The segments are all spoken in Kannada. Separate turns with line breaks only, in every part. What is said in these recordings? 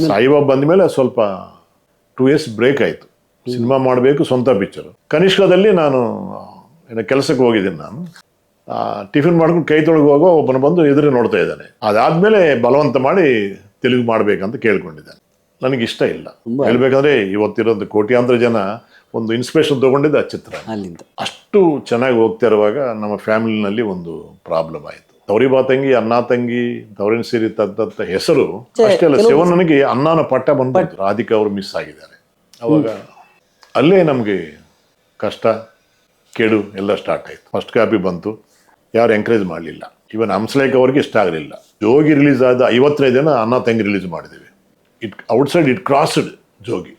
ಸಾಯಿಬಾಬಾ ಬಂದ ಮೇಲೆ ಸ್ವಲ್ಪ ಟೂ ಇಯರ್ಸ್ ಬ್ರೇಕ್ ಆಯಿತು. ಸಿನಿಮಾ ಮಾಡಬೇಕು ಸ್ವಂತ ಪಿಕ್ಚರು ಕನಿಷ್ಕದಲ್ಲಿ ನಾನು ಏನೋ ಕೆಲಸಕ್ಕೆ ಹೋಗಿದ್ದೀನಿ ನಾನು. ಟಿಫಿನ್ ಮಾಡ್ಕೊಂಡು ಕೈ ತೊಳಗೆ ಹೋಗೋ ಒಬ್ಬನ ಬಂದು ಎದುರು ನೋಡ್ತಾ ಇದ್ದಾನೆ. ಅದಾದಮೇಲೆ ಬಲವಂತ ಮಾಡಿ ತೆಲುಗು ಮಾಡಬೇಕಂತ ಕೇಳ್ಕೊಂಡಿದ್ದಾನೆ. ನನಗೆ ಇಷ್ಟ ಇಲ್ಲ. ಹೇಳ್ಬೇಕಂದ್ರೆ ಇವತ್ತಿರೋದು ಕೋಟ್ಯಾಂತರ ಜನ ಒಂದು ಇನ್ಸ್ಪಿರೇಷನ್ ತಗೊಂಡಿದ್ದ ಆ ಚಿತ್ರ.
ಅಲ್ಲಿಂದ.
ಅಷ್ಟು ಚೆನ್ನಾಗಿ ಹೋಗ್ತಾ ಇರುವಾಗ ನಮ್ಮ ಫ್ಯಾಮಿಲಿನಲ್ಲಿ ಒಂದು ಪ್ರಾಬ್ಲಮ್ ಆಯಿತು. ತವರಿ ಬಾತಂಗಿ ಅನ್ನ ತಂಗಿ ತವರಿನ ಸೀರಿ ತದ್ದಂತ ಹೆಸರು ಅಷ್ಟೇ ಅಲ್ಲ ಶಿವನನಿಗೆ ಅನ್ನನ ಪಟ್ಟ ಬಂದ್ಬಿಟ್ಟು ರಾಧಿಕಾ ಅವರು ಮಿಸ್ ಆಗಿದ್ದಾರೆ. ಅವಾಗ ಅಲ್ಲೇ ನಮಗೆ ಕಷ್ಟ ಕೆಡು ಎಲ್ಲ ಸ್ಟಾರ್ಟ್ ಆಯಿತು. ಫಸ್ಟ್ ಕಾಪಿ ಬಂತು. ಯಾರು ಎಂಕರೇಜ್ ಮಾಡಲಿಲ್ಲ. ಇವನ್ ಅಮ್ಸ್ಲೇಕ್ ಅವ್ರಿಗೆ ಇಷ್ಟ ಆಗಲಿಲ್ಲ. ಜೋಗಿ ರಿಲೀಸ್ ಆದ ಐವತ್ತೈದು ದಿನ ಅನ್ನ ತಂಗಿ ರಿಲೀಸ್ ಮಾಡಿದ್ದೀವಿ. It outside it crossed Jogi.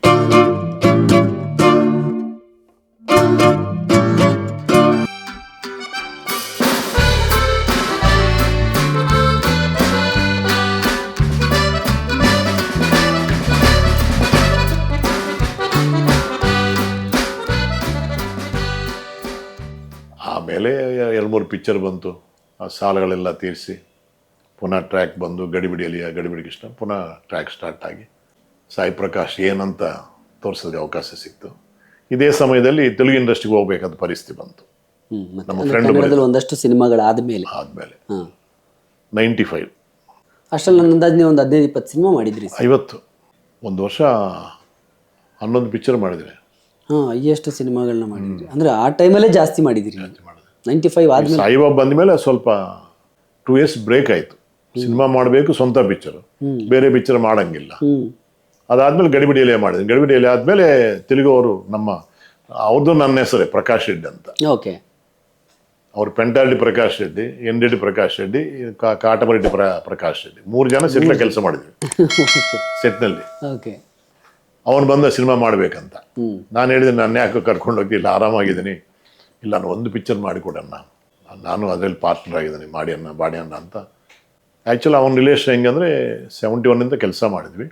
Picture ಬಂತು ಆ ಸಾಲಗಳೆಲ್ಲ ತೀರಿಸಿ ಪುನಃ ಟ್ರ್ಯಾಕ್ ಬಂದು ಗಡಿಬಿಡಿಯಲ್ಲಿ ಆ ಗಡಿಬಿಡಿ ಕೃಷ್ಣ ಪುನಃ ಟ್ರ್ಯಾಕ್ ಸ್ಟಾರ್ಟ್ ಆಗಿ. ಸಾಯಿ ಪ್ರಕಾಶ್ ಏನಂತ ತೋರಿಸೋದಕ್ಕೆ ಅವಕಾಶ ಸಿಕ್ತು. ಇದೇ ಸಮಯದಲ್ಲಿ ತೆಲುಗು ಇಂಡಸ್ಟ್ರಿಗೆ ಹೋಗ್ಬೇಕಾದ ಪರಿಸ್ಥಿತಿ ಬಂತು. ನಮ್ಮ
ಫ್ರೆಂಡ್ ಒಂದಷ್ಟು ಸಿನಿಮಾಗಳು
ಆದಮೇಲೆ.
ಆದಮೇಲೆ.
Ninety five.
ಅಷ್ಟರಲ್ಲಿ ನನ್ನ ಅಂದಾಜು ನೀವು ಒಂದು ಹದಿನೈದು ಇಪ್ಪತ್ತು ಸಿನಿಮಾ ಮಾಡಿದ್ರಿ
ಐವತ್ತು. ಒಂದು ವರ್ಷ ಹನ್ನೊಂದು ಪಿಕ್ಚರ್ ಮಾಡಿದ್ರಿ.
ಹಾ ಎಷ್ಟು ಸಿನಿಮಾಗಳನ್ನ ಮಾಡಿದ್ರಿ. ಅಂದ್ರೆ ಆ ಟೈಮಲ್ಲೇ ಜಾಸ್ತಿ ಮಾಡಿದಿರಿ
ಮಾಡಿದೆ
ನೈಂಟಿ ಫೈವ್ ಆದ್ಮೇಲೆ
ಸಾಯಿಬಾಬಾ ಬಂದ ಮೇಲೆ ಸ್ವಲ್ಪ ಟೂ ಇಯರ್ಸ್ ಬ್ರೇಕ್ ಆಯಿತು. ಸಿನಿಮಾ ಮಾಡಬೇಕು ಸ್ವಂತ ಪಿಕ್ಚರ್ ಬೇರೆ ಪಿಕ್ಚರ್ ಮಾಡಂಗಿಲ್ಲ. ಅದಾದ್ಮೇಲೆ ಗಡಿಬಿಡಿಯಲ್ಲೇ ಮಾಡಿದೆ. ಗಡಿಬಿಡಿಯಲ್ಲಿ ಆದ್ಮೇಲೆ ತೆಲುಗು ಅವರು ನಮ್ಮ ಅವ್ರದ್ದು ನನ್ನ ಹೆಸರೇ ಪ್ರಕಾಶ್ ರೆಡ್ಡಿ ಅಂತ.
ಓಕೆ.
ಅವ್ರು ಪೆಂಟಾಲ್ಡಿ ಪ್ರಕಾಶ್ ರೆಡ್ಡಿ ಎನ್ ರೆಡ್ಡಿ ಪ್ರಕಾಶ್ ರೆಡ್ಡಿ ಕಾಟಮರೆಡ್ಡಿ ಪ್ರ ಪ್ರಕಾಶ್ ರೆಡ್ಡಿ. ಮೂರು ಜನ ಸೆಟ್ಲ ಕೆಲಸ ಮಾಡಿದ್ವಿ. ಸೆಟ್ನಲ್ಲಿ
ಓಕೆ
ಅವನು ಬಂದ ಸಿನಿಮಾ ಮಾಡಬೇಕಂತ. ನಾನು ಹೇಳಿದೆ ನಾನು ಯಾಕೆ ಕರ್ಕೊಂಡು ಹೋಗ್ತಿಲ್ಲ ಇಲ್ಲ ಆರಾಮಾಗಿದ್ದೀನಿ. ಇಲ್ಲ ನಾನು ಒಂದು ಪಿಕ್ಚರ್ ಮಾಡಿಕೊಡಣ್ಣ ನಾನು ಅದರಲ್ಲಿ ಪಾರ್ಟ್ನರ್ ಆಗಿದ್ದೀನಿ ಮಾಡಿ ಅಣ್ಣ ಬಾಡಿ ಅಣ್ಣ ಅಂತ ಆ್ಯಕ್ಚುಲಿ ಅವನ ರಿಲೇಷನ್ ಹೆಂಗಂದರೆ ಸೆವೆಂಟಿ ಒನ್ನಿಂದ ಕೆಲಸ ಮಾಡಿದ್ವಿ.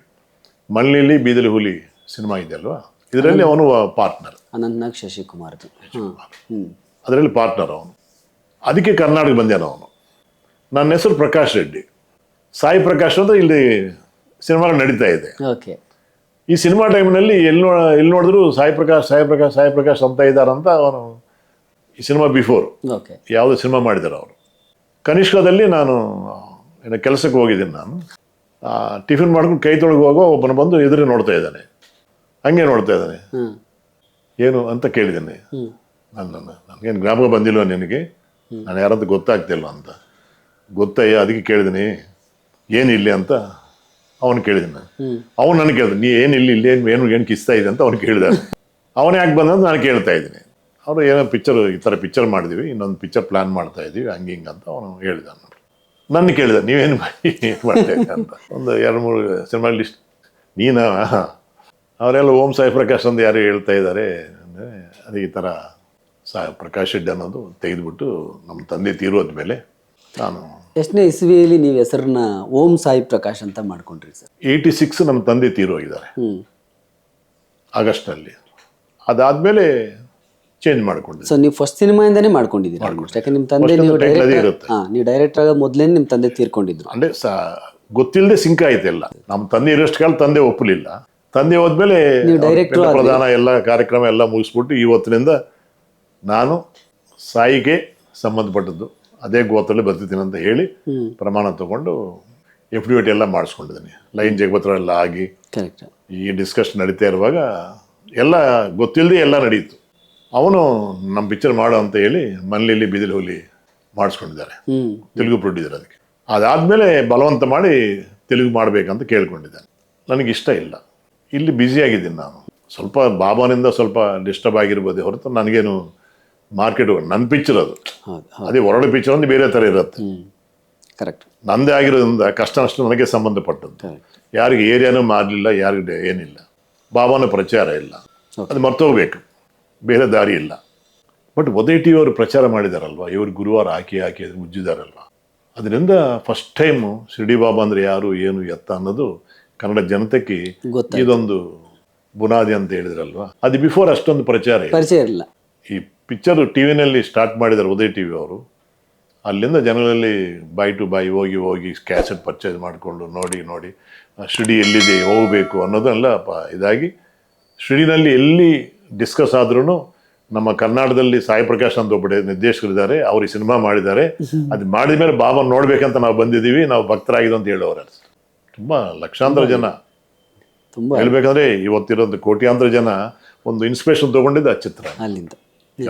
ಮಳ್ಳಿಲಿ ಬೀದಲಿ ಹುಲಿ ಸಿನಿಮಾ ಇದೆ ಅಲ್ವಾ? ಇದರಲ್ಲಿ ಅವನು ಪಾರ್ಟ್ನರ್
ಅನಂತ್ನಾಗ್ ಶಶಿಕುಮಾರ್
ಅದರಲ್ಲಿ ಪಾರ್ಟ್ನರ್ ಅವನು. ಅದಕ್ಕೆ ಕರ್ನಾಟಕ ಬಂದ್ಯಾನ ಅವನು. ನನ್ನ ಹೆಸರು ಪ್ರಕಾಶ್ ರೆಡ್ಡಿ. ಸಾಯಿ ಪ್ರಕಾಶ್ ಅಂತ ಇಲ್ಲಿ ಸಿನಿಮಾ ನಡೀತಾ ಇದೆ.
ಓಕೆ.
ಈ ಸಿನಿಮಾ ಟೈಮ್ನಲ್ಲಿ ಎಲ್ಲಿ ನೋ ಎಲ್ಲಿ ನೋಡಿದ್ರು ಸಾಯಿ ಪ್ರಕಾಶ್ ಸಾಯಿ ಪ್ರಕಾಶ್ ಸಾಯಿ ಪ್ರಕಾಶ್ ಅಂತ ಇದ್ದಾರಂತ ಅವನು ಈ ಸಿನಿಮಾ ಬಿಫೋರ್
ಓಕೆ.
ಯಾವುದೋ ಸಿನಿಮಾ ಮಾಡಿದ್ದಾರೆ ಅವರು. ಕನಿಷ್ಕದಲ್ಲಿ ನಾನು ಏನೋ ಕೆಲಸಕ್ಕೆ ಹೋಗಿದ್ದೀನಿ ನಾನು. ಟಿಫಿನ್ ಮಾಡ್ಕೊಂಡು ಕೈ ತೊಳಗೆ ಹೋಗೋ ಒಬ್ಬನ ಬಂದು ಎದುರು ನೋಡ್ತಾ ಇದ್ದಾನೆ. ಹಂಗೆ ನೋಡ್ತಾ ಇದ್ದಾನೆ. ಏನು ಅಂತ ಕೇಳಿದ್ದೇನೆ. ನನ್ನ ನನಗೇನು ಜ್ಞಾಪಕ ಬಂದಿಲ್ವ ನಿನಗೆ? ನಾನು ಯಾರಂತ ಗೊತ್ತಾಗ್ತಿಲ್ಲ ಅಂತ. ಗೊತ್ತಯ್ಯ ಅದಕ್ಕೆ ಕೇಳಿದ್ದೀನಿ. ಏನು ಇಲ್ಲಿ ಅಂತ ಅವನು ಕೇಳಿದ್ದೀನಿ ನಾನು. ಅವನು ನನಗೆ ಕೇಳಿದ ನೀ ಏನು ಇಲ್ಲಿ ಇಲ್ಲಿ ಏನು ಏನು ಏನು ಕಿಸ್ತಾ ಇದೆ ಅಂತ ಅವನು ಕೇಳಿದ ಅವನೇ ಯಾಕೆ ಬಂದಂತ ನಾನು ಕೇಳ್ತಾ ಇದ್ದೀನಿ. ಅವರು ಏನೋ ಪಿಕ್ಚರ್ ಈ ಥರ ಪಿಕ್ಚರ್ ಮಾಡಿದ್ವಿ ಇನ್ನೊಂದು ಪಿಕ್ಚರ್ ಪ್ಲ್ಯಾನ್ ಮಾಡ್ತಾ ಇದ್ದೀವಿ ಹಂಗೆ ಹಿಂಗೆ ಅಂತ ಅವನು ಹೇಳಿದ ನನ್ನ ಕೇಳಿದ ನೀವೇನು ಮಾಡಿ ಏನು ಮಾಡ್ತಾ ಅಂತ. ಒಂದು ಎರಡು ಮೂರು ಸಿನಿಮಾ ಲಿಸ್ಟ್ ನೀನಾ? ಅವರೆಲ್ಲ ಓಂ ಸಾಯಿ ಪ್ರಕಾಶ್ ಅಂತ ಯಾರು ಹೇಳ್ತಾ ಇದ್ದಾರೆ. ಅಂದರೆ ಅದೇ ಈ ಥರ ಸಾ ಪ್ರಕಾಶ್ ಶೆಡ್ ಅನ್ನೋದು ತೆಗೆದುಬಿಟ್ಟು ನಮ್ಮ ತಂದೆ ತೀರೋದ ಮೇಲೆ ನಾನು
ಎಷ್ಟನೇ ಇಸ್ವಿಯಲ್ಲಿ ನೀವು ಹೆಸರನ್ನ ಓಂ ಸಾಯಿ ಪ್ರಕಾಶ್ ಅಂತ ಮಾಡ್ಕೊಂಡ್ರಿ ಸರ್?
ಏಯ್ಟಿ ಸಿಕ್ಸ್ ನಮ್ಮ ತಂದೆ ತೀರೋಗಿದ್ದಾರೆ.
ಹ್ಮ್.
ಆಗಸ್ಟ್ನಲ್ಲಿ. ಅದಾದಮೇಲೆ ಚೇಂಜ್ ಮಾಡ್ಕೊಂಡಿದ್ದೆ
ಸೊ ನೀವು ಫಸ್ಟ್ ಸಿನಿಮಾಯಿಂದಾನೇ ಮಾಡ್ಕೊಂಡಿದ್ದೀರಿ. ಯಾಕಂದ್ರೆ ನಿಮ್ಮ ತಂದೆ
First
ನೀವು
ಒಂದು title ಅದೇ
ಡೈರೆಕ್ಟ್
ಇರುತ್ತೆ.
ಹಾ ನೀವು ಡೈರೆಕ್ಟರ್ ಆಗ ಮೊದಲೇ ನಿಮ್ಮ ತಂದೆ ತೀರ್ಕೊಂಡಿದ್ರು.
ಅಂದ್ರೆ ಸ ಗೊತ್ತಿಲ್ಲದೆ ಸಿಂಕ್ ಎಲ್ಲ. ನಮ್ಮ ತಂದೆ ಇರೋಷ್ಟು ಕಾಲ ತಂದೆ ಒಪ್ಪಲಿಲ್ಲ. ತಂದೆ ಹೋದ್ಮೇಲೆ
ನೀವು
ಅವ್ರ
director
ಪಿಂಡ ಪ್ರಧಾನ ಎಲ್ಲ ಕಾರ್ಯಕ್ರಮ ಎಲ್ಲ ಮುಗಿಸ್ಬಿಟ್ಟು ಇವತ್ತಿನಿಂದ ನಾನು ಸಾಯಿಗೆ ಸಂಬಂಧಪಟ್ಟದ್ದು. ಅದೇ ಗೋತ್ರದಲ್ಲಿ ಬರ್ತಿದ್ದೀನಿ ಅಂತ ಹೇಳಿ ಪ್ರಮಾಣ ತಗೊಂಡು ಎಫ್ ಡಿ ಎಲ್ಲ ಮಾಡಿಸ್ಕೊಂಡಿದ್ದೀನಿ. ಲೈನ್ ಜಗಪತ್ರ ಎಲ್ಲ ಆಗಿ
ಕರೆಕ್ಟ್
ಈ ಡಿಸ್ಕಷನ್ ನಡೀತಾ ಇರುವಾಗ ಎಲ್ಲ ಗೊತ್ತಿಲ್ಲದೆ ಎಲ್ಲ ನಡೀತು. ಅವನು ನಮ್ಮ ಪಿಕ್ಚರ್ ಮಾಡು ಅಂತ ಹೇಳಿ ಮನೆಯಲ್ಲಿ ಬಿದಿಲು ಹೋಲಿ ಮಾಡಿಸ್ಕೊಂಡಿದ್ದಾರೆ. ತೆಲುಗು ಪ್ರೊಡ್ಯೂಸರ್ ಅದಕ್ಕೆ. ಅದಾದಮೇಲೆ ಬಲವಂತ ಮಾಡಿ ತೆಲುಗು ಮಾಡಬೇಕಂತ ಕೇಳ್ಕೊಂಡಿದ್ದಾನೆ. ನನಗೆ ಇಷ್ಟ ಇಲ್ಲ. ಇಲ್ಲಿ ಬ್ಯುಸಿಯಾಗಿದ್ದೀನಿ ನಾನು. ಸ್ವಲ್ಪ ಬಾಬಾನಿಂದ ಸ್ವಲ್ಪ ಡಿಸ್ಟರ್ಬ್ ಆಗಿರ್ಬೋದೇ ಹೊರತು ನನಗೇನು ಮಾರ್ಕೆಟ್ ನನ್ನ ಪಿಕ್ಚರ್ ಅದು. ಅದೇ ಹೊರಡೆ ಪಿಕ್ಚರ್ ಒಂದು ಬೇರೆ ಥರ ಇರುತ್ತೆ.
ಕರೆಕ್ಟ್
ನಂದೇ ಆಗಿರೋದ್ರಿಂದ ಕಷ್ಟ ನಷ್ಟ ನನಗೆ ಸಂಬಂಧಪಟ್ಟದ್ದು. ಯಾರಿಗೆ ಏರಿಯಾನೂ ಮಾಡಲಿಲ್ಲ ಯಾರಿಗೆ ಏನಿಲ್ಲ. ಬಾಬಾನ ಪ್ರಚಾರ ಇಲ್ಲ. ಅದು ಮರ್ತೋಗ್ಬೇಕು. ಬೇರೆ ದಾರಿ ಇಲ್ಲ. ಬಟ್ ಒದೇ ಟಿ ಅವರು ಪ್ರಚಾರ ಮಾಡಿದಾರಲ್ವ? ಇವರು ಗುರುವಾರ ಹಾಕಿ ಹಾಕಿ ಉಜ್ಜಿದಾರಲ್ವ ಅದರಿಂದ ಫಸ್ಟ್ ಟೈಮು ಶಿರಡಿ ಬಾಬಾ ಅಂದರೆ ಯಾರು ಏನು ಎತ್ತ ಅನ್ನೋದು ಕನ್ನಡ ಜನತೆಗೆ ಇದೊಂದು ಬುನಾದಿ ಅಂತ ಹೇಳಿದ್ರಲ್ವ? ಅದು ಬಿಫೋರ್ ಅಷ್ಟೊಂದು ಪ್ರಚಾರ ಇಲ್ಲ.
ಪರಿಚಯ
ಈ ಪಿಕ್ಚರ್ ಟಿ ವಿನಲ್ಲಿ ಸ್ಟಾರ್ಟ್ ಮಾಡಿದ್ದಾರೆ ಉದಯ್ ಟಿ ವಿ ಅವರು. ಅಲ್ಲಿಂದ ಜನಗಳಲ್ಲಿ ಬೈ ಟು ಬೈ ಹೋಗಿ ಹೋಗಿ ಕ್ಯಾಸೆಟ್ ಪರ್ಚೇಸ್ ಮಾಡಿಕೊಂಡು ನೋಡಿ ನೋಡಿ ಶಿಡಿ ಎಲ್ಲಿದೆ ಹೋಗಬೇಕು ಅನ್ನೋದನ್ನೆಲ್ಲ ಪ ಇದಾಗಿ ಶಿಡಿನಲ್ಲಿ ಎಲ್ಲಿ ಡಿಸ್ಕಸ್ ಆದ್ರೂ ನಮ್ಮ ಕರ್ನಾಟಕದಲ್ಲಿ ಸಾಯಿ ಪ್ರಕಾಶ್ ಅಂತ ಒಬ್ಬ ನಿರ್ದೇಶಕರಿದ್ದಾರೆ ಅವರು ಈ ಸಿನಿಮಾ ಮಾಡಿದ್ದಾರೆ. ಅದು ಮಾಡಿದ ಮೇಲೆ ಬಾಬಾ ನೋಡ್ಬೇಕಂತ ನಾವು ಬಂದಿದ್ದೀವಿ ನಾವು ಭಕ್ತರಾಗಿದ್ದು ಅಂತ ಹೇಳೋರು ತುಂಬ ಲಕ್ಷಾಂತರ ಜನ.
ತುಂಬಾ.
ಹೇಳ್ಬೇಕಂದ್ರೆ ಇವತ್ತಿರೋದು ಕೋಟ್ಯಾಂತರ ಜನ ಒಂದು ಇನ್ಸ್ಪಿರೇಷನ್ ತಗೊಂಡಿದ್ದ ಆ ಚಿತ್ರ.
ಅಲ್ಲಿಂದ.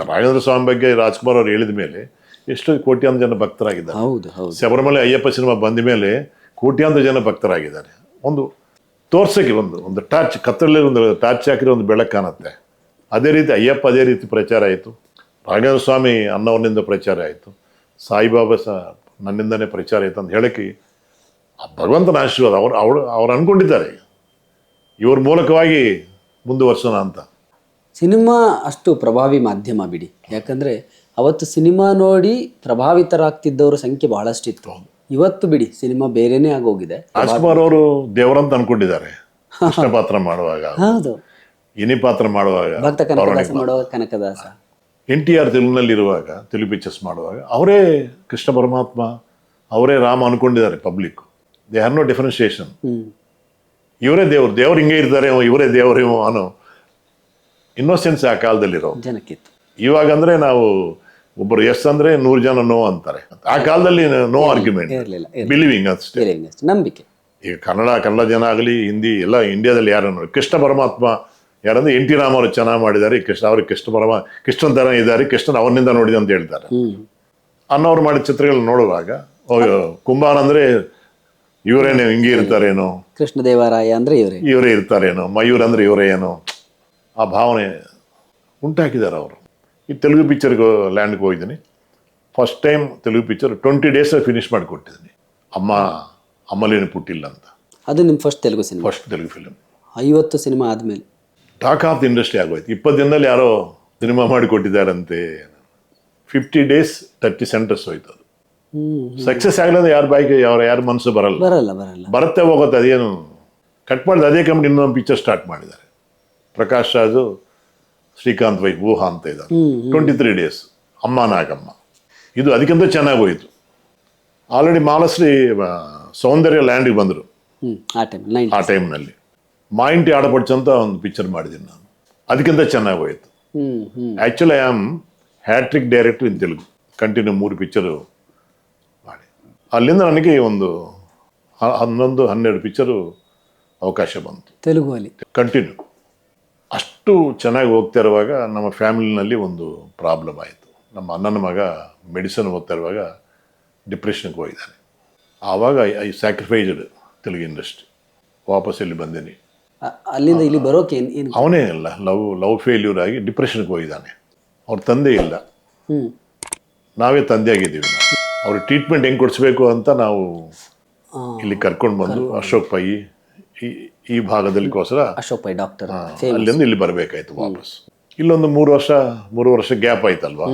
ರಾಘೇಂದ್ರ ಸ್ವಾಮಿ ಬಗ್ಗೆ ರಾಜ್ಕುಮಾರ್ ಅವ್ರು ಹೇಳಿದ ಮೇಲೆ ಎಷ್ಟು ಕೋಟ್ಯಾಂತರ ಜನ ಭಕ್ತರಾಗಿದ್ದಾರೆ.
ಹೌದು ಹೌದು.
ಶಬರಿಮಲೆ ಅಯ್ಯಪ್ಪ ಸಿನಿಮಾ ಬಂದ ಮೇಲೆ ಕೋಟ್ಯಾಂತರ ಜನ ಭಕ್ತರಾಗಿದ್ದಾರೆ. ಒಂದು ತೋರ್ಸಕ್ಕೆ ಒಂದು ಒಂದು ಟಾರ್ಚ್ ಕತ್ತಲಲ್ಲಿ ಒಂದು ಟಾರ್ಚ್ ಹಾಕಿರೋ ಒಂದು ಬೆಳಕು ಕಾಣುತ್ತೆ. ಅದೇ ರೀತಿ ಅಯ್ಯಪ್ಪ ಅದೇ ರೀತಿ ಪ್ರಚಾರ ಆಯಿತು. ರಾಘವೇಂದ್ರ ಸ್ವಾಮಿ ಅನ್ನವನಿಂದ ಪ್ರಚಾರ ಆಯಿತು. ಸಾಯಿಬಾಬಾ ಸಹ ನನ್ನಿಂದನೇ ಪ್ರಚಾರ ಆಯಿತು ಅಂತ ಹೇಳಕ್ಕೆ ಆ ಭಗವಂತನ ಆಶೀರ್ವಾದ ಅವರು ಅವ್ರು ಅವ್ರು ಅಂದ್ಕೊಂಡಿದ್ದಾರೆ ಇವ್ರ ಮೂಲಕವಾಗಿ ಮುಂದುವರ್ಸೋಣ ಅಂತ.
ಸಿನಿಮಾ ಅಷ್ಟು ಪ್ರಭಾವಿ ಮಾಧ್ಯಮ ಬಿಡಿ. ಯಾಕಂದರೆ ಅವತ್ತು ಸಿನಿಮಾ ನೋಡಿ ಪ್ರಭಾವಿತರಾಗ್ತಿದ್ದವ್ರ ಸಂಖ್ಯೆ ಬಹಳಷ್ಟಿತ್ತು. ಇವತ್ತು ಬಿಡಿ ಸಿನಿಮಾ ಬೇರೆನೇ ಆಗೋಗಿದೆ.
ರಾಜ್ಕುಮಾರ್ ಅವರು ದೇವರಂತ ಅನ್ಕೊಂಡಿದ್ದಾರೆ. ಪಾತ್ರ ಮಾಡುವಾಗ.
ಹೌದು.
ಇನಿ ಪಾತ್ರ ಮಾಡುವಾಗ
Bhakta Kanakadasa
N T R ತೆಲುಗಿನಲ್ಲಿರುವಾಗ Telugu pictures ಮಾಡುವಾಗ ಅವರೇ ಕೃಷ್ಣ ಪರಮಾತ್ಮ ಅವರೇ Rama ಅನ್ಕೊಂಡಿದ್ದಾರೆ public they have no differentiation ಇವರೇ ದೇವರು ದೇವ್ರು ಹಿಂಗೆ ಇರ್ತಾರೆ ಇವರೇ ದೇವರು ಇವ ಅನ್ನೋ ಇನ್ನೋಸೆನ್ಸ್ ಆ ಕಾಲದಲ್ಲಿರೋ
ಜನಕ್ಕಿತ್ತು.
ಇವಾಗ ಅಂದ್ರೆ ನಾವು ಒಬ್ಬರು ಎಸ್ ಅಂದ್ರೆ ನೂರು ಜನ ನೋ ಅಂತಾರೆ. ಆ ಕಾಲದಲ್ಲಿ ನೋ ಆರ್ಗ್ಯುಮೆಂಟ್ ಬಿಲೀವಿಂಗ್ ಅಷ್ಟೇ.
ನಂಬಿಕೆ.
ಈಗ ಕನ್ನಡ ಕನ್ನಡ ಜನ ಆಗಲಿ ಹಿಂದಿ ಎಲ್ಲ ಇಂಡಿಯಾದಲ್ಲಿ ಯಾರು ಕೃಷ್ಣ ಪರಮಾತ್ಮ ಯಾರಂದ್ರೆ ಎನ್ ಟಿ ರಾಮ್ ಅವರು ಚೆನ್ನಾಗಿ ಮಾಡಿದ್ದಾರೆ ಕೃಷ್ಣ ಅವ್ರಿಗೆ ಕೃಷ್ಣ ಪರಮ ಕೃಷ್ಣನ್ ತರ ಇದ್ದಾರೆ ಕೃಷ್ಣನ್ ಅವನಿಂದ ನೋಡಿದೆ ಅಂತ ಹೇಳ್ತಾರೆ. ಅನ್ನೋರು ಮಾಡಿದ ಚಿತ್ರಗಳು ನೋಡುವಾಗ ಕುಂಬಾರ ಅಂದ್ರೆ ಇವರೇನೋ ಹಿಂಗೆ ಇರ್ತಾರೇನೋ?
ಕೃಷ್ಣ ದೇವರಾಯ ಅಂದ್ರೆ ಇವರೇ.
ಇವರೇ ಇರ್ತಾರೇನು? ಮಯೂರ್ ಅಂದ್ರೆ ಇವರೇ ಏನೋ? ಆ ಭಾವನೆ ಉಂಟಾಕಿದ್ದಾರೆ ಅವರು. ಈ ತೆಲುಗು ಪಿಕ್ಚರ್ಗೆ ಲ್ಯಾಂಡ್ಗೆ ಹೋಗಿದ್ದೀನಿ. First time Telugu picture twenty days finish ಮಾಡಿಕೊಟ್ಟಿದ್ದೀನಿ. ಅಮ್ಮ ಅಮ್ಮಲೇನು ಪುಟ್ಟಿಲ್ಲ ಅಂತ.
ಅದು ನಿಮ್ಮ first Telugu cinema
first Telugu film
ಐವತ್ತು ಸಿನಿಮಾ ಆದ್ಮೇಲೆ.
ಟಾಕ್ ಆಫ್ ದಿ ಇಂಡಸ್ಟ್ರಿ ಆಗೋಯ್ತು. ಇಪ್ಪತ್ತು ದಿನದಲ್ಲಿ ಯಾರೋ ಸಿನಿಮಾ ಮಾಡಿ ಕೊಟ್ಟಿದ್ದಾರಂತೆ ಫಿಫ್ಟಿ ಡೇಸ್ ತರ್ಟಿ ಸೆಂಟರ್ಸ್ ಹೋಯ್ತು ಅದು.
ಸಕ್ಸಸ್
ಸಕ್ಸಸ್ ಆಗಲಿಲ್ಲ ಯಾರ ಬಾಯಿಗೆ ಅವ್ರ ಯಾರ ಮನಸ್ಸು ಬರಲ್ಲ.
ಬರಲ್ಲ ಬರಲ್ಲ.
ಬರುತ್ತೆ ಹೋಗುತ್ತೆ ಅದೇನು. ಕಟ್ ಮಾಡಿದ ಅದೇ ಕಂಪ್ನಿ ಇನ್ನೊಂದು ಪಿಕ್ಚರ್ ಸ್ಟಾರ್ಟ್ ಮಾಡಿದ್ದಾರೆ. ಪ್ರಕಾಶ್ ರಾಜು ಶ್ರೀಕಾಂತ್ ವೈ ಊಹಾ ಅಂತ ಇದ್ದಾರೆ. ಟ್ವೆಂಟಿ ತ್ರೀ ಡೇಸ್ ಅಮ್ಮ ನಾಗಮ್ಮ. ಇದು ಅದಕ್ಕಿಂತ ಚೆನ್ನಾಗಿ ಹೋಯಿತು. ಆಲ್ರೆಡಿ ಮಾಲಶ್ರೀ ಸೌಂದರ್ಯ ಲ್ಯಾಂಡಿಗೆ ಬಂದರು.
ಆ ಟೈಮ್ ನೈನ್
ಆ ಟೈಮ್ನಲ್ಲಿ ಮಾ ಇಂಟಿ ಆಡಪಡ್ಚು ಅಂತ ಒಂದು ಪಿಕ್ಚರ್ ಮಾಡಿದ್ದೀನಿ ನಾನು. ಅದಕ್ಕಿಂತ ಚೆನ್ನಾಗಿ ಹೋಯಿತು. Actually I am hattrick director in Telugu continue ಮೂರು ಪಿಕ್ಚರು ಮಾಡಿ. ಅಲ್ಲಿಂದ ನನಗೆ ಒಂದು ಹನ್ನೊಂದು ಹನ್ನೆರಡು ಪಿಕ್ಚರು ಅವಕಾಶ ಬಂತು.
ತೆಲುಗು ಅಲ್ಲಿ.
ಕಂಟಿನ್ಯೂ ಅಷ್ಟು ಚೆನ್ನಾಗಿ ಹೋಗ್ತಾ ಇರುವಾಗ ನಮ್ಮ ಫ್ಯಾಮಿಲಿನಲ್ಲಿ ಒಂದು ಪ್ರಾಬ್ಲಮ್ ಆಯಿತು. ನಮ್ಮ ಅಣ್ಣನ ಮಗ ಮೆಡಿಸನ್ ಓದ್ತಾ ಇರುವಾಗ ಡಿಪ್ರೆಷನ್ಗೆ ಹೋಗಿದ್ದಾನೆ. ಆವಾಗ ಐ ಸ್ಯಾಕ್ರಿಫೈಸ್ಡ್ ತೆಲುಗು ಇಂಡಸ್ಟ್ರಿ ವಾಪಸ್ ಇಲ್ಲಿ ಬಂದೀನಿ?
ಅಲ್ಲಿಂದ ಇಲ್ಲಿ ಬರೋಕೆ ಏನ್
ಅವನೇ ಅಲ್ಲ ಲವ್ ಲವ್ ಫೇಲ್ಯೂರ್ ಆಗಿ ಡಿಪ್ರೆಷನ್ಗೆ ಹೋಗಿದ್ದಾನೆ. ಅವ್ರ ತಂದೆ ಇಲ್ಲ.
ಹ್ಞೂ
ನಾವೇ ತಂದೆ ಆಗಿದ್ದೀವಿ ಅವ್ರ ಟ್ರೀಟ್ಮೆಂಟ್ ಹೆಂಗೆ ಕೊಡಿಸ್ಬೇಕು ಅಂತ ನಾವು ಇಲ್ಲಿ ಕರ್ಕೊಂಡು ಬಂದು ಅಶೋಕ್ ಪೈ ಈ ಈ ಭಾಗದಲ್ಲಿಗೋಸ್ಕರ
ಅಶೋಕ್ ಪೈ ಡಾಕ್ಟರ್
ಅಲ್ಲಿಂದ ಇಲ್ಲಿ ಬರಬೇಕಾಯ್ತು ವಾಪಸ್. ಇಲ್ಲೊಂದು ಮೂರು ವರ್ಷ ಮೂರು ವರ್ಷ ಗ್ಯಾಪ್ ಆಯ್ತಲ್ವಾ?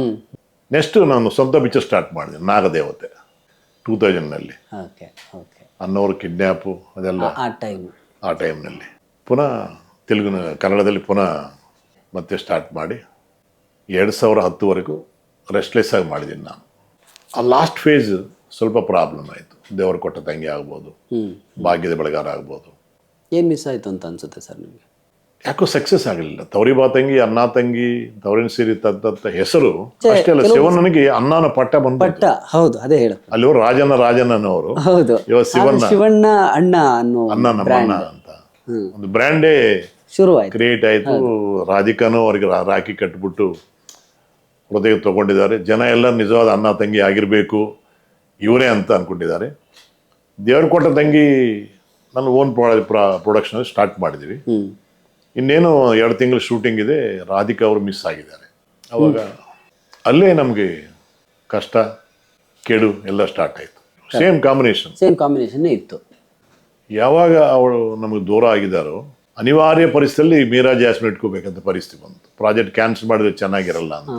ನೆಕ್ಸ್ಟ್ ನಾನು ಸ್ವಂತ ಪಿಕ್ಚರ್ ಸ್ಟಾರ್ಟ್ ಮಾಡಿದೆ ನಾಗದೇವತೆ ಟೂ ತೌಸಂಡ್ನಲ್ಲಿ
ಓಕೆ ಓಕೆ
ಅನ್ನೋರು ಕಿಡ್ನ್ಯಾಪು ಅದೆಲ್ಲ
ಆ ಟೈಮ್
ಆ ಟೈಮ್ನಲ್ಲಿ ಪುನಃ ತೆಲುಗು ಕನ್ನಡದಲ್ಲಿ ಪುನಃ ಮತ್ತೆ ಸ್ಟಾರ್ಟ್ ಮಾಡಿ ಎರಡು ಸಾವಿರ ಹತ್ತುವರೆಗೂ ರೆಸ್ಟ್ಲೆಸ್ ಆಗಿ ಮಾಡಿದ್ದೀನಿ ನಾನು. ಆ ಲಾಸ್ಟ್ ಫೇಸ್ ಸ್ವಲ್ಪ ಪ್ರಾಬ್ಲಮ್ ಆಯಿತು. ದೇವರು ಕೊಟ್ಟ ತಂಗಿ ಆಗ್ಬೋದು ಭಾಗ್ಯದ ಬೆಳಗಾರ ಆಗ್ಬೋದು.
ಏನು ಮಿಸ್ ಆಯಿತು ಅಂತ ಅನ್ಸುತ್ತೆ ಸರ್ ನಿಮಗೆ?
ಯಾಕೋ ಸಕ್ಸಸ್ ಆಗಲಿಲ್ಲ. ತವರಿ ಬಾ ತಂಗಿ ಅನ್ನ ತಂಗಿ ತವರಿನ ಸೀರಿ ತದ್ದಂತ ಹೆಸರು ಅಷ್ಟೇ ಅಲ್ಲ ಶಿವಣ್ಣನಿಗೆ ಅನ್ನನ ಪಟ್ಟ ಬಂದ
ಪಟ್ಟ ಹೌದು ಅದೇ ಹೇಳ
ಅಲ್ಲಿ ರಾಜನ ಅನ್ನೋರು
ಹೌದು.
ಶಿವಣ್ಣ.
ಶಿವಣ್ಣ ಅಣ್ಣ ಅನ್ನೋ
ಅಣ್ಣ ನಮ್ಮ ಅಣ್ಣ ಒಂದು ಬ್ರ್ಯಾಂಡೇ
ಶುರುವಾಯ್ತು.
ಕ್ರಿಯೇಟ್ ಆಯಿತು. ರಾಧಿಕಾನು ಅವ್ರಿಗೆ ರಾಖಿ ಕಟ್ಬಿಟ್ಟು ಹೃದಯ ತಗೊಂಡಿದ್ದಾರೆ. ಜನ ಎಲ್ಲ ನಿಜವಾದ ಅಣ್ಣ ತಂಗಿ ಆಗಿರಬೇಕು. ಇವರೇ ಅಂತ ಅಂದ್ಕೊಂಡಿದ್ದಾರೆ ದೇವ್ರ ಕೊಟ್ಟ ತಂಗಿ ನನ್ನ ಓನ್ ಪ್ರೊಡಕ್ಷನ್ ಸ್ಟಾರ್ಟ್
ಮಾಡಿದ್ವಿ
ಇನ್ನೇನು ಎರಡು ತಿಂಗಳು ಶೂಟಿಂಗ್ ಇದೆ. ರಾಧಿಕಾ ಅವರು ಮಿಸ್ ಆಗಿದ್ದಾರೆ. ಅವಾಗ ಅಲ್ಲೇ ನಮಗೆ ಕಷ್ಟ ಕೆಡು ಎಲ್ಲ ಸ್ಟಾರ್ಟ್ ಆಯಿತು. ಸೇಮ್ ಕಾಂಬಿನೇಷನ್
ಸೇಮ್ ಕಾಂಬಿನೇಷನ್ ಇತ್ತು.
ಯಾವಾಗ ಅವಳು ನಮಗೆ ದೂರ ಆಗಿದ್ದಾರೋ ಅನಿವಾರ್ಯ ಪರಿಸ್ಥಿತಿಯಲ್ಲಿ ಮೀರಾ ಜಾಸ್ಮಿನ್ ಇಟ್ಕೋಬೇಕಂತ ಪರಿಸ್ಥಿತಿ ಬಂತು. ಪ್ರಾಜೆಕ್ಟ್ ಕ್ಯಾನ್ಸಲ್ ಮಾಡಿದ್ರೆ ಚೆನ್ನಾಗಿರಲ್ಲ ಅಂತ.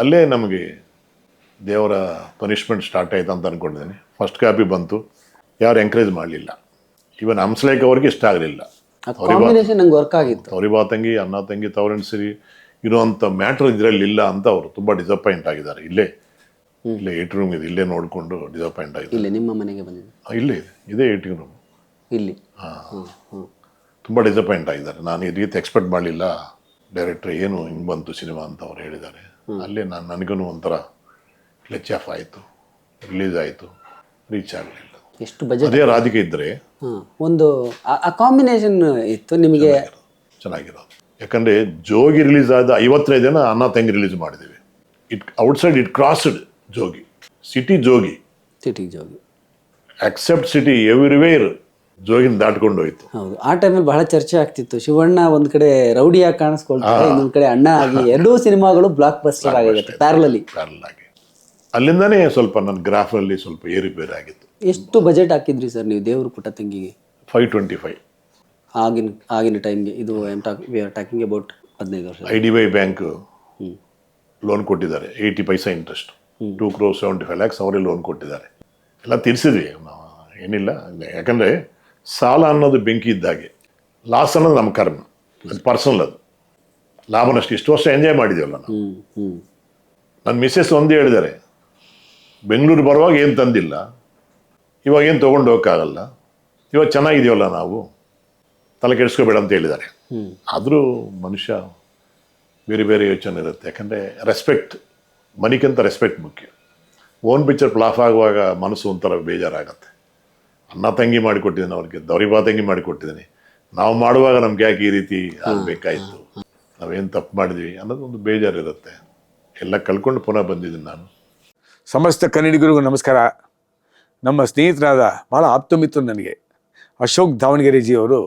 ಅಲ್ಲೇ ನಮಗೆ ದೇವರ ಪನಿಷ್ಮೆಂಟ್ ಸ್ಟಾರ್ಟ್ ಆಯ್ತು ಅಂತ ಅಂದ್ಕೊಂಡಿದ್ದೀನಿ ಫಸ್ಟ್ ಕಾಪಿ ಬಂತು. ಯಾರು ಎಂಕರೇಜ್ ಮಾಡಲಿಲ್ಲ. ಇವನ್ ಹಂಸಲೇಖ ಅವ್ರಿಗೆ ಇಷ್ಟ ಆಗಲಿಲ್ಲ. ತವರಿಬಾ ತಂಗಿ ಅಣ್ಣ ತಂಗಿ ತವರಣ ಸಿರಿ ಇರುವಂಥ ಮ್ಯಾಟ್ರ್ ಇದರಲ್ಲಿ ಇಲ್ಲ ಅಂತ ಅವರು ತುಂಬ ಡಿಸಪಾಯಿಂಟ್ ಆಗಿದ್ದಾರೆ. ಇಲ್ಲೇ ಇಲ್ಲೇ ಏಟ್ ರೂಮ್ ಇದೆ ಇಲ್ಲೇ ನೋಡಿಕೊಂಡು ಡಿಸಪಾಯಿಂಟ್ ಆಯಿತು.
ಇಲ್ಲೇ ನಿಮ್ಮ ಮನೆಗೆ ಬಂದಿದೆ
ಇಲ್ಲೇ ಇದೆ ಇದೇ ಏಟಿಂಗ್ ರೂಮ್
ಇಲ್ಲಿ?
ಹಾಂ. ತುಂಬ ಡಿಸಪಾಯಿಂಟ್ ಆಗಿದ್ದಾರೆ. ನಾನು ಈ ರೀತಿ ಎಕ್ಸ್ಪೆಕ್ಟ್ ಮಾಡಲಿಲ್ಲ. ಡೈರೆಕ್ಟ್ರ್ ಏನು ಹಿಂಗೆ ಬಂತು ಸಿನಿಮಾ ಅಂತ ಅವ್ರು ಹೇಳಿದ್ದಾರೆ. ಅಲ್ಲೇ ನಾನು ನನಗೂ ಒಂಥರ ಕ್ಲಚ್ ಆಫ್ ಆಯಿತು ರಿಲೀಸ್ ಆಯಿತು ರೀಚ್ ಆಗಲಿಲ್ಲ.
ಎಷ್ಟು ಬಜೆಟ್
ಅದೇ ರಾಧಿಕೆ ಇದ್ದರೆ
ಒಂದು ಆ- ಆ ಕಾಂಬಿನೇಷನ್ ಇತ್ತು ನಿಮಗೆ?
ಚೆನ್ನಾಗಿರೋದು ಯಾಕಂದರೆ ಜೋಗಿ ರಿಲೀಸ್ ಆದ ಐವತ್ತೈದು ಜನ ಅನ್ನ ತಂಗಿ ರಿಲೀಸ್ ಮಾಡಿದ್ದೀವಿ. It outside it crossed Jogi city Jogi.
City Jogi.
Accept city everywhere ಜೋಗಿನ ದಾಟ್ಕೊಂಡು ಹೋಯ್ತು.
ಹೌದು ಆ ಟೈಮಲ್ಲಿ ಬಹಳ ಚರ್ಚೆ ಆಗ್ತಿತ್ತು. ಶಿವಣ್ಣ ಒಂದ್ ಕಡೆ ರೌಡಿಯಾಗಿ ಕಾಣಿಸ್ಕೊಳ್ತಾರೆ ಇನ್ನೊಂದ್ ಕಡೆ ಅಣ್ಣ ಆಗಿ ಎರಡೂ ಸಿನಿಮಾಗಳು ಬ್ಲಾಕ್ ಬಸ್ಟರ್ ಆಗಿರುತ್ತೆ ಪ್ಯಾರಲಲ್ಲಿ
ಪ್ಯಾರಲ್ ಆಗಿ. ಅಲ್ಲಿಂದನೇ ಸ್ವಲ್ಪ ನನ್ನ ಗ್ರಾಫಲ್ಲಿ ಸ್ವಲ್ಪ ಏರುಪೇರು ಆಗಿತ್ತು.
ಎಷ್ಟು ಬಜೆಟ್ ಹಾಕಿದ್ರಿ ಸರ್ ನೀವು ದೇವ್ರ ಪುಟ್ಟ ತಂಗಿಗೆ?
ಫೈವ್ ಟ್ವೆಂಟಿ ಫೈವ್
ಆಗಿನ ಆಗಿನ ಟೈಮ್ಗೆ ಇದು I'm talk we are talking about ಹದಿನೈದು ವರ್ಷ
I D by bank loan ಕೊಟ್ಟಿದ್ದಾರೆ eighty paisa interest two crore seventy five lakhs ಅವರೇ ಲೋನ್ ಕೊಟ್ಟಿದ್ದಾರೆ. ಎಲ್ಲ ತೀರಿಸಿದ್ವಿ. ಏನಿಲ್ಲ. ಯಾಕಂದರೆ ಸಾಲ ಅನ್ನೋದು ಬೆಂಕಿ ಇದ್ದಾಗೆ ಲಾಸ್ ಅನ್ನೋದು ನಮ್ಮ ಕರ್ಮ. ಅದು ಪರ್ಸನಲ್ ಅದು. ಲಾಭ ನಷ್ಟ ಇಷ್ಟು ವರ್ಷ ಎಂಜಾಯ್ ಮಾಡಿದ್ದೀವಲ್ಲ ನಾವು. ನನ್ನ ಮಿಸ್ಸಸ್ ಒಂದೇ ಹೇಳಿದ್ದಾರೆ. ಬೆಂಗಳೂರು ಬರುವಾಗ ಏನು ತಂದಿಲ್ಲ ಇವಾಗ ಏನು ತೊಗೊಂಡು ಹೋಗೋಕ್ಕಾಗಲ್ಲ ಇವಾಗ ಚೆನ್ನಾಗಿದೆಯಲ್ಲ ನಾವು ತಲೆ ಕೆಡಿಸ್ಕೋಬೇಡ ಅಂತ ಹೇಳಿದ್ದಾರೆ. ಆದರೂ ಮನುಷ್ಯ ಬೇರೆ ಬೇರೆ ಯೋಚನೆ ಇರುತ್ತೆ. ಯಾಕಂದರೆ ರೆಸ್ಪೆಕ್ಟ್ ಮನಿಗಿಂತ ರೆಸ್ಪೆಕ್ಟ್ ಮುಖ್ಯ. ಓನ್ ಪಿಕ್ಚರ್ ಪ್ಲಾಫ್ ಆಗುವಾಗ ಮನಸ್ಸು ಒಂಥರ ಬೇಜಾರಾಗತ್ತೆ. ಅನ್ನ ತಂಗಿ ಮಾಡಿಕೊಟ್ಟಿದ್ದೀನಿ ಅವ್ರಿಗೆ ದೌರಿಬಾ ತಂಗಿ ಮಾಡಿಕೊಟ್ಟಿದ್ದೀನಿ. ನಾವು ಮಾಡುವಾಗ ನಮ್ಗೆ ಯಾಕೆ ಈ ರೀತಿ ಆಗಬೇಕಾಯಿತು? ನಾವೇನು ತಪ್ಪು ಮಾಡಿದ್ವಿ ಅನ್ನೋದು ಒಂದು ಬೇಜಾರಿರುತ್ತೆ. ಎಲ್ಲ ಕಳ್ಕೊಂಡು ಪುನಃ ಬಂದಿದ್ದೀನಿ ನಾನು.
ಸಮಸ್ತ ಕನ್ನಡಿಗರಿಗೂ ನಮಸ್ಕಾರ. ನಮ್ಮ ಸ್ನೇಹಿತರಾದ ಭಾಳ ಆಪ್ತ ಮಿತ್ರರು ನನಗೆ. ಅಶೋಕ್ ದಾವಣಗೆರೆ ಅವರು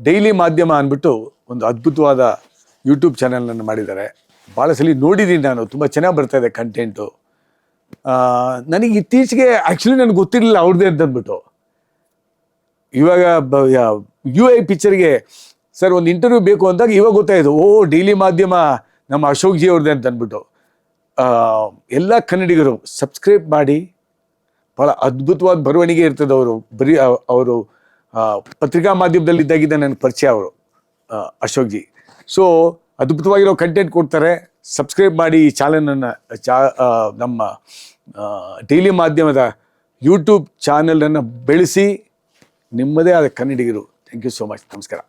ಡೈಲಿ ಮಾಧ್ಯಮ ಅಂದ್ಬಿಟ್ಟು ಒಂದು ಅದ್ಭುತವಾದ ಯೂಟ್ಯೂಬ್ ಚಾನೆಲನ್ನು ಮಾಡಿದ್ದಾರೆ. ಭಾಳ ಸಲ ನೋಡಿದ್ದೀನಿ ನಾನು, ತುಂಬ ಚೆನ್ನಾಗಿ ಬರ್ತಾ ಇದೆ ಕಂಟೆಂಟು ನನಗೆ ಇತ್ತೀಚೆಗೆ ಆ್ಯಕ್ಚುಲಿ ನನಗೆ ಗೊತ್ತಿರಲಿಲ್ಲ ಅವ್ರದ್ದೇ ಅಂತ ಅಂದ್ಬಿಟ್ಟು. ಇವಾಗ ಯು ಐ ಪಿಕ್ಚರ್ಗೆ ಸರ್ ಒಂದು ಇಂಟರ್ವ್ಯೂ ಬೇಕು ಅಂದಾಗ ಇವಾಗ ಗೊತ್ತಾಯಿತು, ಓ ಡೈಲಿ ಮಾಧ್ಯಮ ನಮ್ಮ ಅಶೋಕ್ ಜಿ ಅವ್ರದ್ದೇ ಅಂತ ಅಂದ್ಬಿಟ್ಟು. ಎಲ್ಲ ಕನ್ನಡಿಗರು ಸಬ್ಸ್ಕ್ರೈಬ್ ಮಾಡಿ ಭಾಳ ಅದ್ಭುತವಾದ ಬರವಣಿಗೆ ಇರ್ತದೆ ಅವರು, ಬರೀ ಅವರು ಪತ್ರಿಕಾ ಮಾಧ್ಯಮದಲ್ಲಿದ್ದಾಗಿದ್ದ ನನ್ನ ಪರಿಚಯ ಅವರು ಅಶೋಕ್ ಜಿ. ಸೊ ಅದ್ಭುತವಾಗಿರೋ ಕಂಟೆಂಟ್ ಕೊಡ್ತಾರೆ. ಸಬ್ಸ್ಕ್ರೈಬ್ ಮಾಡಿ ಈ ಚಾನಲನ್ನು ಚಾ ನಮ್ಮ ಡೈಲಿ ಮಾಧ್ಯಮದ ಯೂಟ್ಯೂಬ್ ಚಾನಲನ್ನು ಬೆಳೆಸಿ ನಿಮ್ಮದೇ ಆದ ಕನ್ನಡಿಗರು. ಥ್ಯಾಂಕ್ ಯು ಸೋ ಮಚ್ ನಮಸ್ಕಾರ.